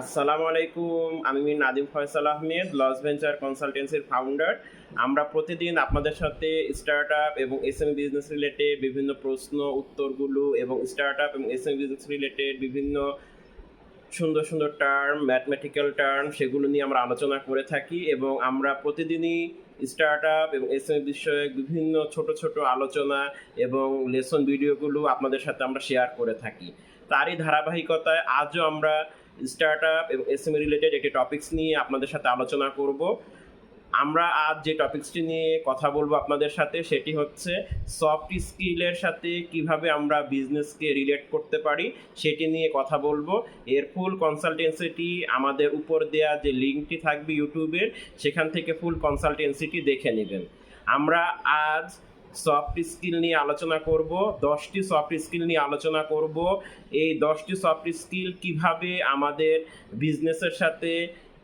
আসসালামু আলাইকুম, আমি নাদিম ফয়সাল আহমেদ, লস ভেঞ্চার কনসালটেন্সির ফাউন্ডার আমরা প্রতিদিন আপনাদের সাথে স্টার্ট আপ এবং এস এম বিজনেস রিলেটেড বিভিন্ন প্রশ্ন, উত্তরগুলো এবং স্টার্ট আপ এবং এস এম বিজনেস রিলেটেড বিভিন্ন সুন্দর সুন্দর টার্ম ম্যাথমেটিক্যাল টার্ম সেগুলো নিয়ে আমরা আলোচনা করে থাকি এবং আমরা প্রতিদিনই স্টার্ট আপ এবং এস এম বিষয়ে বিভিন্ন ছোট ছোট আলোচনা এবং লেসন ভিডিওগুলো আপনাদের সাথে আমরা শেয়ার করে থাকি। তারই ধারাবাহিকতায় আজও আমরা স্টার্ট আপ এবং এস এম রিলেটেড একটি টপিকস নিয়ে আপনাদের সাথে আলোচনা করব। আমরা আজ যে টপিকসটি নিয়ে কথা বলব আপনাদের সাথে, সেটি হচ্ছে সফট স্কিলের সাথে কীভাবে আমরা বিজনেসকে রিলেট করতে পারি, সেটি নিয়ে কথা বলব। এর ফুল কনসালটেন্সিটি আমাদের উপর দেয়া যে লিঙ্কটি থাকবে ইউটিউবের সেখান থেকে ফুল কনসালটেন্সিটি দেখে নেবেন। আমরা আজ সফট স্কিল নিয়ে আলোচনা করব, দশটি সফট স্কিল নিয়ে আলোচনা করব। এই দশটি সফট স্কিল কীভাবে আমাদের বিজনেসের সাথে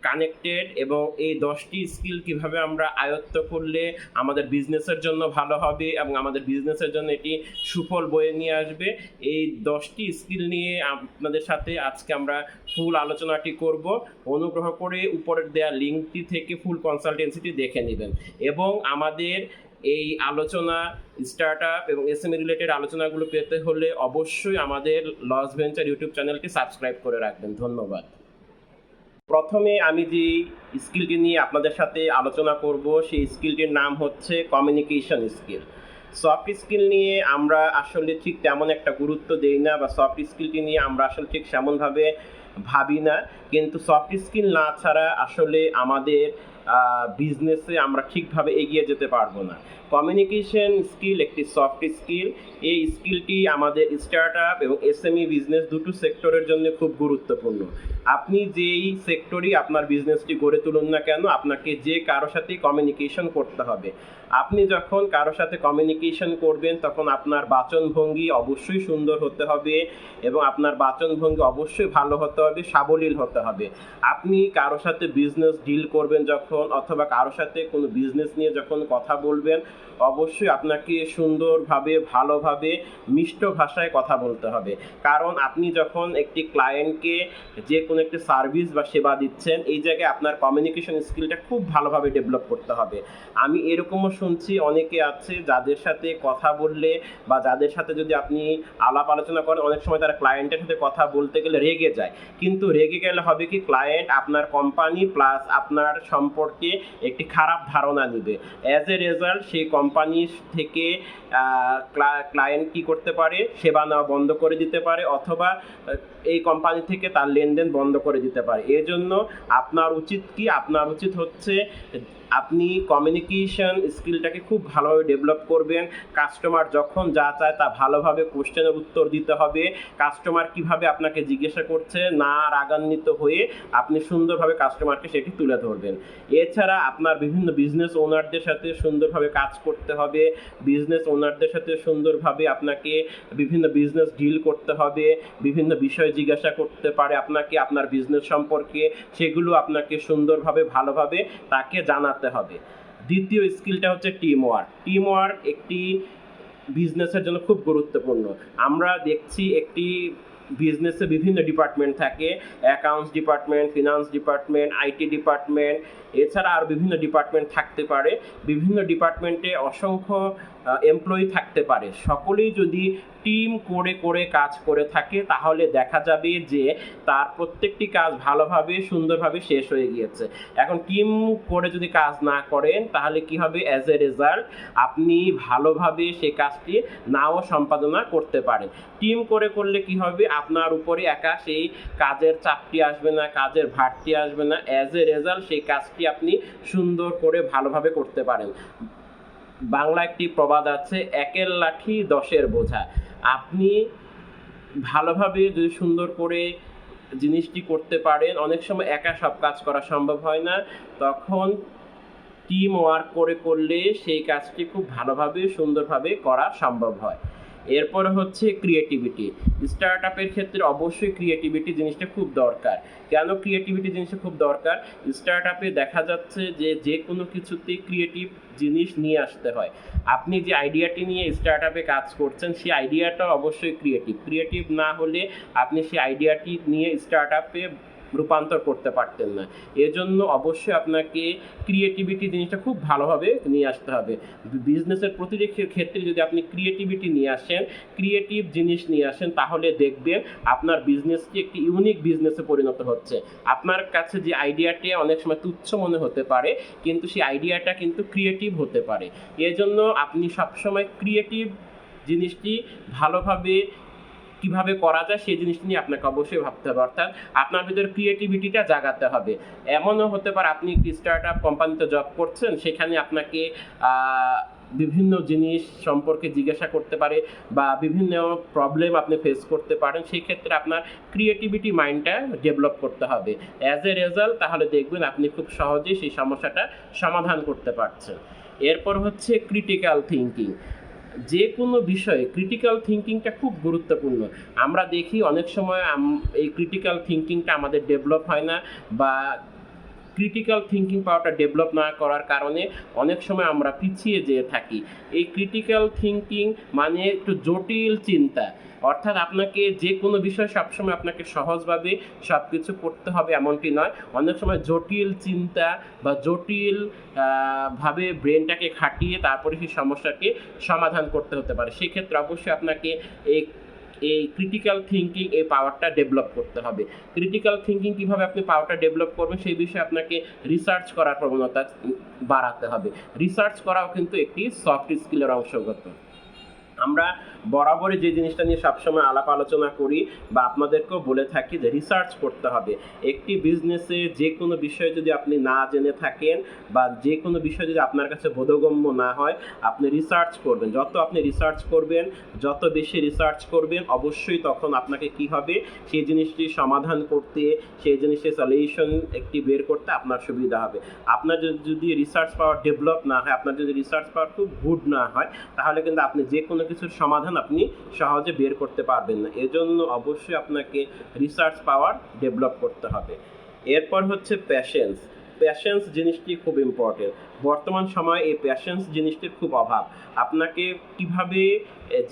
কানেক্টেড এবং এই দশটি স্কিল কীভাবে আমরা আয়ত্ত করলে আমাদের বিজনেসের জন্য ভালো হবে এবং আমাদের বিজনেসের জন্য এটি সুফল বয়ে নিয়ে আসবে। এই দশটি স্কিল নিয়ে আপনাদের সাথে আজকে আমরা ফুল আলোচনাটি করব। অনুগ্রহ করে উপরের দেওয়া লিঙ্কটি থেকে ফুল কনসালটেন্সিটি দেখে নেবেন এবং আমাদের এই আলোচনা স্টার্ট আপ এবং এস এম রিলেটেড আলোচনাগুলো পেতে হলে অবশ্যই আমাদের লস ভেঞ্চার ইউটিউব চ্যানেলটি সাবস্ক্রাইব করে রাখবেন। ধন্যবাদ। প্রথমে আমি যে স্কিলটি নিয়ে আপনাদের সাথে আলোচনা করব, সেই স্কিলটির নাম হচ্ছে কমিউনিকেশন স্কিল সফট স্কিল নিয়ে আমরা আসলে ঠিক তেমন একটা গুরুত্ব দেই না বা সফট স্কিলটি নিয়ে আমরা আসলে ঠিক তেমনভাবে ভাবি না, কিন্তু সফট স্কিল না ছাড়া আসলে আমাদের বিজনেসে আমরা ঠিকভাবে এগিয়ে যেতে পারব না। কমিউনিকেশন স্কিল একটি সফট স্কিল এই স্কিলটি আমাদের স্টার্ট আপ এবং এসএমই বিজনেস দুটো সেক্টরের জন্য খুব গুরুত্বপূর্ণ। আপনি যেই সেক্টরই আপনার বিজনেসটি গড়ে তুলুন না কেন, আপনাকে যে কারও সাথে কমিউনিকেশন করতে হবে। আপনি যখন কারও সাথে কমিউনিকেশন করবেন, তখন আপনার বাচনভঙ্গি অবশ্যই সুন্দর হতে হবে এবং আপনার বাচনভঙ্গি অবশ্যই ভালো হতে হবে সাবলীল হতে হবে। আপনি কারও সাথে বিজনেস ডিল করবেন যখন অথবা কারও সাথে কোনো বিজনেস নিয়ে যখন কথা বলবেন, অবশ্যই আপনাকে সুন্দরভাবে, ভালোভাবে, মিষ্ট ভাষায় কথা বলতে হবে। কারণ আপনি যখন একটি ক্লায়েন্টকে যে কোনো একটি সার্ভিস বা সেবা দিচ্ছেন, এই জায়গায় আপনার কমিউনিকেশন স্কিলটা খুব ভালোভাবে ডেভেলপ করতে হবে। আমি এরকমও শুনছি অনেকে আছে যাদের সাথে কথা বললে বা যাদের সাথে যদি আপনি আলাপ আলোচনা করেন, অনেক সময় তারা ক্লায়েন্টের সাথে কথা বলতে গেলে রেগে যায়। কিন্তু রেগে গেলে হবে কি ক্লায়েন্ট আপনার কোম্পানি প্লাস আপনার সম্পর্কে একটি খারাপ ধারণা নেবে অ্যাজ এ রেজাল্ট সেই কোম্পানি থেকে ক্লায়েন্ট কি করতে পারে, সেবা নেওয়া বন্ধ করে দিতে পারে, অথবা এই কোম্পানি থেকে তার লেনদেন বন্ধ করে দিতে পারে। এজন্য আপনার উচিত কি? আপনার উচিত হচ্ছে, আপনি কমিউনিকেশন স্কিলটাকে খুব ভালোভাবে ডেভেলপ করবেন। কাস্টমার যখন যা চায় তা ভালোভাবে কোশ্চেনের উত্তর দিতে হবে। কাস্টমার কীভাবে আপনাকে জিজ্ঞাসা করছে, না রাগান্বিত হয়ে আপনি সুন্দরভাবে কাস্টমারকে সেটি তুলে ধরবেন। এছাড়া আপনার বিভিন্ন বিজনেস ওনারদের সাথে সুন্দরভাবে কাজ করতে হবে। বিজনেস ওনারদের সাথে সুন্দরভাবে আপনাকে বিভিন্ন বিজনেস ডিল করতে হবে, বিভিন্ন বিষয় জিজ্ঞাসা করতে পারে আপনাকে, আপনার বিজনেস সম্পর্কে, সেগুলো আপনাকে সুন্দরভাবে, ভালোভাবে তাকে জানাতে হবে। দ্বিতীয় স্কিলটা হচ্ছে টিম ওয়ার্ক টিম ওয়ার্ক একটি বিজনেসের জন্য খুব গুরুত্বপূর্ণ। আমরা দেখছি একটি বিজনেসে বিভিন্ন ডিপার্টমেন্ট থাকে। Accounts department finance department IT department এছাড়া আর বিভিন্ন ডিপার্টমেন্ট থাকতে পারে, বিভিন্ন ডিপার্টমেন্টে অসংখ্য এমপ্লয়ি থাকতে পারে। সকলেই যদি টিম করে করে কাজ করে থাকে, তাহলে দেখা যাবে যে তার প্রত্যেকটি কাজ ভালোভাবে, সুন্দরভাবে শেষ হয়ে গিয়েছে। এখন টিম করে যদি কাজ না করেন, তাহলে কি হবে? অ্যাজ এ রেজাল্ট আপনি ভালোভাবে সে কাজটি নাও সম্পাদনা করতে পারেন। টিম করে, করলে কি হবে? আপনার উপরে একা সেই কাজের চাপটি আসবে না, কাজের ভারটি আসবে না। অ্যাজ এ রেজাল্ট সেই কাজটি আপনি সুন্দর করে ভালোভাবে করতে পারেন। বাংলা একটি প্রবাদ আছে, একের লাঠি দশের বোঝা। আপনি ভালোভাবে যদি সুন্দর করে জিনিসটি করতে পারেন, অনেক সময় একা সব কাজ করা সম্ভব হয় না। তখন টিম ওয়ার্ক করে করলে সেই কাজটি খুব ভালোভাবে, সুন্দরভাবে করা সম্ভব হয়। এরপরে হচ্ছে ক্রিয়েটিভিটি স্টার্ট আপের ক্ষেত্রে অবশ্যই ক্রিয়েটিভিটি জিনিসটা খুব দরকার। কেন ক্রিয়েটিভিটি জিনিসটা খুব দরকার? স্টার্ট আপে দেখা যাচ্ছে যে যে কোনো কিছুতেই ক্রিয়েটিভ জিনিস নিয়ে আসতে হয়। আপনি যে আইডিয়াটি নিয়ে স্টার্ট আপে কাজ করছেন, সেই আইডিয়াটা অবশ্যই ক্রিয়েটিভ ক্রিয়েটিভ না হলে আপনি সেই আইডিয়াটি নিয়ে স্টার্ট আপে রূপান্তর করতে পারতেন না। এজন্য অবশ্যই আপনাকে ক্রিয়েটিভিটি জিনিসটা খুব ভালোভাবে নিয়ে আসতে হবে। বিজনেসের প্রতিটি ক্ষেত্রে যদি আপনি ক্রিয়েটিভিটি নিয়ে আসেন ক্রিয়েটিভ জিনিস নিয়ে আসেন, তাহলে দেখবেন আপনার বিজনেসটি একটি ইউনিক বিজনেসে পরিণত হচ্ছে। আপনার কাছে যে আইডিয়াটি অনেক সময় তুচ্ছ মনে হতে পারে, কিন্তু সেই আইডিয়াটা কিন্তু ক্রিয়েটিভ হতে পারে। এজন্য আপনি সবসময় ক্রিয়েটিভ জিনিসটি ভালোভাবে কীভাবে করা যায় সেই জিনিসটি নিয়ে আপনাকে অবশ্যই ভাবতে হবে। অর্থাৎ আপনার ভিতরে ক্রিয়েটিভিটিটা জাগাতে হবে। এমনও হতে পারে আপনি একটি স্টার্ট আপ কোম্পানিতে জব করছেন, সেখানে আপনাকে বিভিন্ন জিনিস সম্পর্কে জিজ্ঞাসা করতে পারে বা বিভিন্ন প্রবলেম আপনি ফেস করতে পারেন, সেই ক্ষেত্রে আপনার ক্রিয়েটিভিটি মাইন্ডটা ডেভেলপ করতে হবে। অ্যাজ এ রেজাল্ট তাহলে দেখবেন আপনি খুব সহজেই সেই সমস্যাটা সমাধান করতে পারছেন। এরপর হচ্ছে ক্রিটিক্যাল থিঙ্কিং যে কোনো বিষয়ে ক্রিটিক্যাল থিঙ্কিংটা খুব গুরুত্বপূর্ণ। আমরা দেখি অনেক সময় এই ক্রিটিক্যাল থিঙ্কিংটা আমাদের ডেভেলপ হয় না বা ক্রিটিক্যাল থিঙ্কিং পাওয়ারটা ডেভেলপ না করার কারণে অনেক সময় আমরা পিছিয়ে যেয়ে থাকি। এই ক্রিটিক্যাল থিঙ্কিং মানে একটু জটিল চিন্তা। অর্থাৎ আপনাকে যে কোনো বিষয় সবসময় আপনাকে সহজভাবে সব কিছু করতে হবে এমনটি নয়। অনেক সময় জটিল চিন্তা বা জটিল ভাবে ব্রেনটাকে খাটিয়ে তারপরে সেই সমস্যাকে সমাধান করতে হতে পারে। সেক্ষেত্রে অবশ্যই আপনাকে এই এই ক্রিটিক্যাল থিঙ্কিং এই পাওয়ারটা ডেভেলপ করতে হবে। ক্রিটিক্যাল থিঙ্কিং কীভাবে আপনি পাওয়ারটা ডেভেলপ করবেন সেই বিষয়ে আপনাকে রিসার্চ করার প্রবণতা বাড়াতে হবে। রিসার্চ করাও কিন্তু একটি সফট স্কিলের অংশগত। আমরা বরাবরই যে জিনিসটা নিয়ে সবসময় আলাপ আলোচনা করি বা আপনাদেরকেও বলে থাকি যে রিসার্চ করতে হবে। একটি বিজনেসে যে কোনো বিষয় যদি আপনি না জেনে থাকেন বা যে কোনো বিষয় যদি আপনার কাছে বোধগম্য না হয়, আপনি রিসার্চ করবেন। যত আপনি রিসার্চ করবেন, যত বেশি রিসার্চ করবেন, অবশ্যই তখন আপনাকে কি হবে? সেই জিনিসটি সমাধান করতে, সেই জিনিসের সলিউশন একটি বের করতে আপনার সুবিধা হবে। আপনার যদি- যদি রিসার্চ পাওয়ার ডেভেলপ না হয়, আপনার যদি রিসার্চ পাওয়ার খুব গুড না হয়, তাহলে কিন্তু আপনি যে কোনো কিছুর সমাধান আপনি সহজে বের করতে পারবেন না। এজন্য অবশ্যই আপনাকে রিসার্চ পাওয়ার ডেভেলপ করতে হবে। এরপর হচ্ছে প্যাশেন্স প্যাশেন্স জিনিসটি খুব ইম্পর্টেন্ট বর্তমান সময়ে এই প্যাশেন্স জিনিসটির খুব অভাব। আপনাকে কীভাবে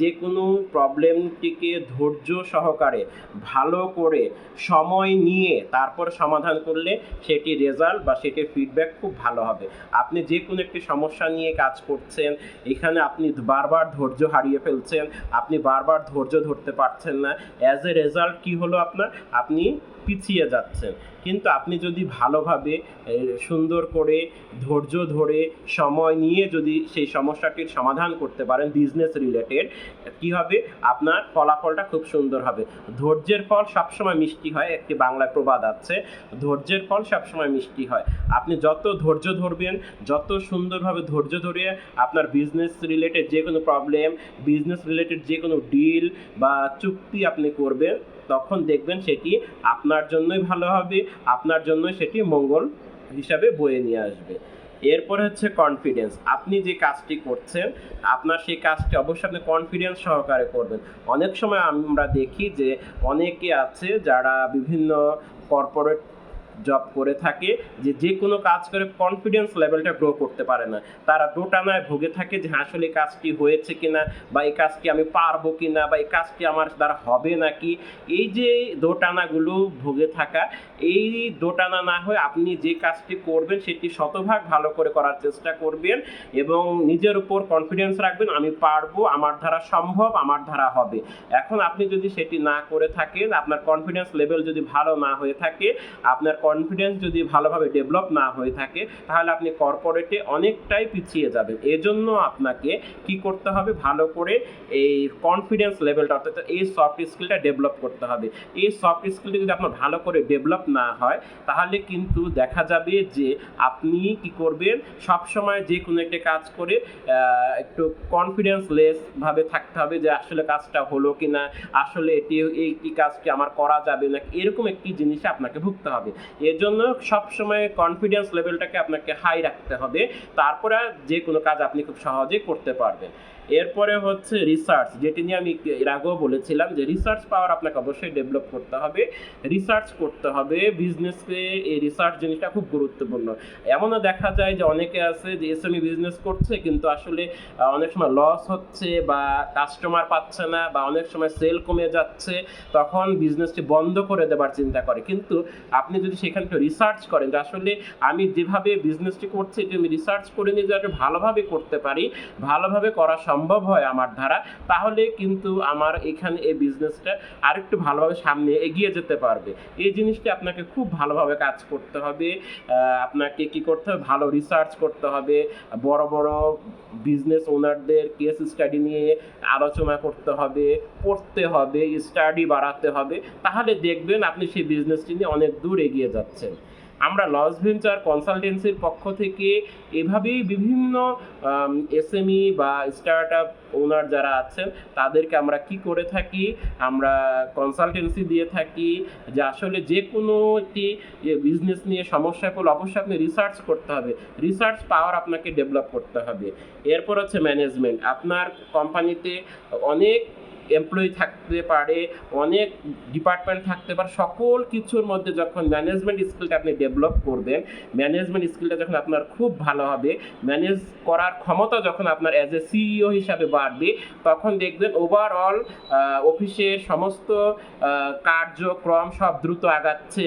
যে কোনো প্রবলেমটিকে ধৈর্য সহকারে ভালো করে সময় নিয়ে তারপর সমাধান করলে সেটি রেজাল্ট বা সেটির ফিডব্যাক খুব ভালো হবে। আপনি যে কোনো একটি সমস্যা নিয়ে কাজ করছেন, এখানে আপনি বারবার ধৈর্য হারিয়ে ফেলছেন, আপনি বারবার ধৈর্য ধরতে পারছেন না অ্যাজ এ রেজাল্ট কি হলো আপনার? আপনি পিছিয়ে যাচ্ছেন। কিন্তু আপনি যদি ভালোভাবে সুন্দর করে ধৈর্য ধরে সময় নিয়ে যদি সেই সমস্যাটির সমাধান করতে পারেন বিজনেস রিলেটেড কি হবে? আপনার ফলাফলটা খুব সুন্দর হবে। ধৈর্যের ফল সবসময় মিষ্টি হয়, একটি বাংলায় প্রবাদ আছে, ধৈর্যের ফল সবসময় মিষ্টি হয়। আপনি যত ধৈর্য ধরবেন, যত সুন্দরভাবে ধৈর্য ধরে আপনার বিজনেস রিলেটেড যে কোনো প্রবলেম বিজনেস রিলেটেড যে কোনো ডিল বা চুক্তি আপনি করবেন, তখন দেখবেন সেটি আপনার জন্যই ভালো হবে, আপনার জন্যই সেটি মঙ্গল হিসাবে বয়ে নিয়ে আসবে। এরপরে হচ্ছে কনফিডেন্স আপনি যে কাজটি করছেন, আপনার সেই কাজটি অবশ্যই আপনি কনফিডেন্স সহকারে করবেন। অনেক সময় আমরা দেখি যে অনেকে আছে যারা বিভিন্ন কর্পোরেট জব করে থাকে যে যে কোনো কাজ করে কনফিডেন্স লেভেলটা গ্রো করতে পারে না। তারা দোটানায় ভুগে থাকে যে হ্যাঁ, আসলে কাজটি হয়েছে কিনা বা এই কাজটি আমি পারব কিনা বা এই কাজটি আমার দ্বারা হবে নাকি? এই যে দোটানাগুলো ভুগে থাকা এই দোটানা না হয়ে আপনি যে কাজটি করবেন সেটি শতভাগ ভালো করে করার চেষ্টা করবেন এবং নিজের উপর কনফিডেন্স রাখবেন আমি পারব আমার দ্বারা সম্ভব আমার দ্বারা হবে। এখন আপনি যদি সেটি না করে থাকেন আপনার কনফিডেন্স লেভেল যদি ভালো না হয়ে থাকে আপনার কনফিডেন্স যদি ভালোভাবে ডেভেলপ না হয়ে থাকে, তাহলে আপনি কর্পোরেটে অনেকটাই পিছিয়ে যাবেন। এজন্য আপনাকে কি করতে হবে? ভালো করে এই কনফিডেন্স লেভেলটা অর্থাৎ এই সফট স্কিলটা ডেভেলপ করতে হবে। এই সফট স্কিলটা যদি আপনার ভালো করে ডেভেলপ না হয়, তাহলে কিন্তু দেখা যাবে যে আপনি কি করবেন? সব সময় যে কোনো একটা কাজ করে একটু কনফিডেন্স লেস ভাবে থাকতে হবে যে আসলে কাজটা হলো কি না আসলে এটি, এই কাজটি আমার করা যাবে না এরকম একটি জিনিসে আপনাকে ভুগতে হবে। এর জন্য সবসময় কনফিডেন্স লেভেলটাকে আপনাকে হাই রাখতে হবে। তারপরে যে কোনো কাজ আপনি খুব সহজেই করতে পারবেন। এরপরে হচ্ছে রিসার্চ যেটি নিয়ে আমি এর আগেও বলেছিলাম যে রিসার্চ পাওয়ার আপনাকে অবশ্যই ডেভেলপ করতে হবে। রিসার্চ করতে হবে বিজনেসে এই রিসার্চ জিনিসটা খুব গুরুত্বপূর্ণ। এমনও দেখা যায় যে অনেকে আছে যে এসএমই বিজনেস করছে কিন্তু আসলে অনেক সময় লস হচ্ছে বা কাস্টমার পাচ্ছে না বা অনেক সময় সেল কমে যাচ্ছে, তখন বিজনেসটি বন্ধ করে দেবার চিন্তা করে। কিন্তু আপনি যদি সেখানে একটু রিসার্চ করেন যে আসলে আমি যেভাবে বিজনেসটি করছি, এটি আমি রিসার্চ করে নিয়ে যাতে ভালোভাবে করতে পারি, ভালোভাবে করা সম্ভব হয় আমার দ্বারা, তাহলে কিন্তু আমার এখানে এই বিজনেসটা আরেকটু ভালোভাবে সামনে এগিয়ে যেতে পারবে। এই জিনিসটি আপনাকে খুব ভালোভাবে কাজ করতে হবে আপনাকে কি করতে হবে? ভালো রিসার্চ করতে হবে, বড় বড় বিজনেস ওনারদের কেস স্টাডি নিয়ে আলোচনা করতে হবে, পড়তে হবে স্টাডি বাড়াতে হবে, তাহলে দেখবেন আপনি সেই বিজনেসটি নিয়ে অনেক দূর এগিয়ে যাচ্ছেন। আমরা লস ভেঞ্চার কনসালটেন্সির পক্ষ থেকে এভাবেই বিভিন্ন এসএমই বা স্টার্ট আপ ওনার যারা আছেন, তাদেরকে আমরা কি করে থাকি? আমরা কনসালটেন্সি দিয়ে থাকি যে আসলে যে কোনো একটি বিজনেস নিয়ে সমস্যা পড়লে অবশ্যই আপনি রিসার্চ করতে হবে। রিসার্চ পাওয়ার আপনাকে ডেভেলপ করতে হবে। এরপর হচ্ছে ম্যানেজমেন্ট। আপনার কোম্পানিতে অনেক এমপ্লয়ি থাকতে পারে, অনেক ডিপার্টমেন্ট থাকতে পারে, সকল কিছুর মধ্যে যখন ম্যানেজমেন্ট স্কিলটা আপনি ডেভেলপ করবেন ম্যানেজমেন্ট স্কিলটা যখন আপনার খুব ভালো হবে ম্যানেজ করার ক্ষমতা যখন আপনার অ্যাজ এ সিইও হিসাবে বাড়বে, তখন দেখবেন ওভারঅল অফিসের সমস্ত কার্যক্রম সব দ্রুত আগাচ্ছে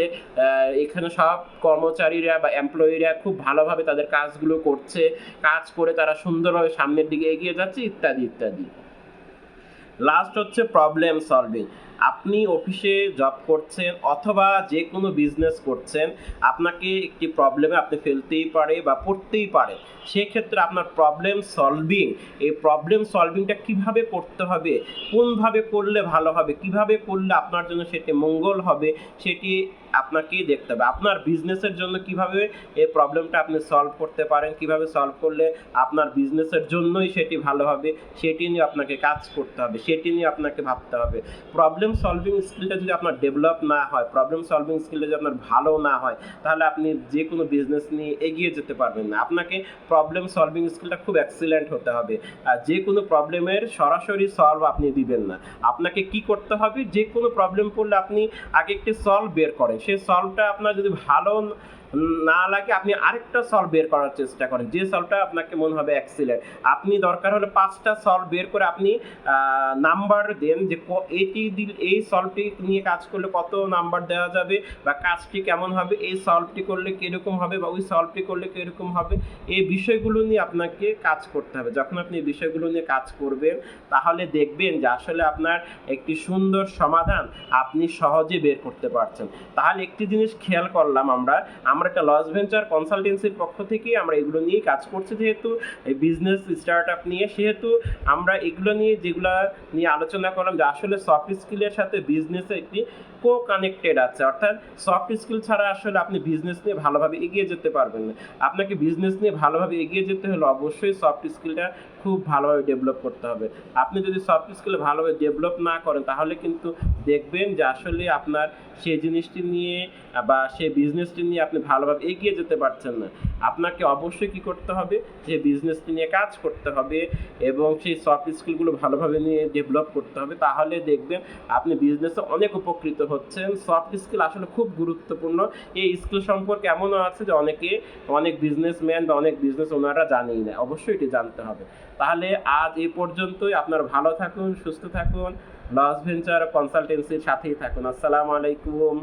এখানে সব কর্মচারীরা বা এমপ্লয়িরা খুব ভালোভাবে তাদের কাজগুলো করছে, কাজ করে তারা সুন্দরভাবে সামনের দিকে এগিয়ে যাচ্ছে, ইত্যাদি ইত্যাদি। লাস্ট হচ্ছে প্রবলেম সলভিং আপনি অফিসে জব করছেন অথবা যে কোনো বিজনেস করছেন, আপনাকে একটি প্রবলেমে আপনি ফেলতেই পারে বা পড়তেই পারে, সেক্ষেত্রে আপনার প্রবলেম সলভিং এই প্রবলেম সলভিংটা কীভাবে করতে হবে, কোনভাবে করলে ভালো হবে, কীভাবে করলে আপনার জন্য সেটি মঙ্গল হবে, সেটি আপনাকেই দেখতে হবে। আপনার বিজনেসের জন্য কীভাবে এই প্রবলেমটা আপনি সলভ করতে পারেন, কীভাবে সলভ করলে আপনার বিজনেসের জন্যই সেটি ভালো হবে, সেটি নিয়ে আপনাকে কাজ করতে হবে, সেটি নিয়ে আপনাকে ভাবতে হবে। প্রবলেম সলভিং স্কিলটা যদি আপনার ডেভেলপ না হয় প্রবলেম সলভিং স্কিলটা যদি আপনার ভালো না হয়, তাহলে আপনি যে কোনো বিজনেস নিয়ে এগিয়ে যেতে পারবেন না। আপনাকে প্রবলেম সলভিং স্কিলটা খুব এক্সিলেন্ট হতে হবে। আর যে কোনো প্রবলেমের সরাসরি সলভ আপনি দিবেন না। আপনাকে কি করতে হবে? যে কোনো প্রবলেম পড়লে আপনি আগে একটি সলভ বের করেন। সেই সলভটা আপনার যদি ভালো না লাগে আপনি আরেকটা সলভ বের করার চেষ্টা করেন। যে সলভটা আপনাকে মনে হবে এক্সিলেন্ট আপনি দরকার হলে পাঁচটা সলভ বের করে আপনি নাম্বার দেন যে এটি দিল এই সলভটি নিয়ে কাজ করলে কত নাম্বার দেওয়া যাবে বা কাজটি কেমন হবে, এই সলভটি করলে কীরকম হবে বা ওই সলভটি করলে কীরকম হবে, এই বিষয়গুলো নিয়ে আপনাকে কাজ করতে হবে। যখন আপনি এই বিষয়গুলো নিয়ে কাজ করবেন, তাহলে দেখবেন যে আসলে আপনার একটি সুন্দর সমাধান আপনি সহজে বের করতে পারছেন। তাহলে একটি জিনিস খেয়াল করলাম আমরা আমরা একটা লস ভেঞ্চার কনসালটেন্সির পক্ষ থেকে আমরা এগুলো নিয়ে কাজ করছি যেহেতু, এই বিজনেস স্টার্ট আপ নিয়ে। সেহেতু আমরা এগুলো নিয়ে যেগুলো নিয়ে আলোচনা করলাম যে আসলে সফট স্কিলের সাথে বিজনেসে একটি কো কানেক্টেড আছে। অর্থাৎ সফট স্কিল ছাড়া আসলে আপনি বিজনেস নিয়ে ভালোভাবে এগিয়ে যেতে পারবেন না। আপনাকে বিজনেস নিয়ে ভালোভাবে এগিয়ে যেতে হলে অবশ্যই সফট স্কিলটা খুব ভালোভাবে ডেভেলপ করতে হবে। আপনি যদি সফট স্কিল ভালোভাবে ডেভেলপ না করেন, তাহলে কিন্তু দেখবেন যে আসলে আপনার সেই জিনিসটি নিয়ে বা সেই বিজনেসটি নিয়ে আপনি ভালোভাবে এগিয়ে যেতে পারছেন না। আপনাকে অবশ্যই কি করতে হবে? যে বিজনেসটি নিয়ে কাজ করতে হবে এবং সেই সফট স্কিলগুলো ভালোভাবে নিয়ে ডেভেলপ করতে হবে। তাহলে দেখবেন আপনি বিজনেসে অনেক উপকৃত হচ্ছেন। সফট স্কিল আসলে খুব গুরুত্বপূর্ণ। এই স্কিল সম্পর্কে এমনও আছে যে অনেকে অনেক বিজনেসম্যান বা অনেক বিজনেস ওনাররা জানেই না। অবশ্যই এটি জানতে হবে। তাহলে আজ এই পর্যন্তই। আপনারা ভালো থাকুন, সুস্থ থাকুন। লস ভেঞ্চার কনসালটেন্সির সাথেই থাকুন। আসসালামু আলাইকুম।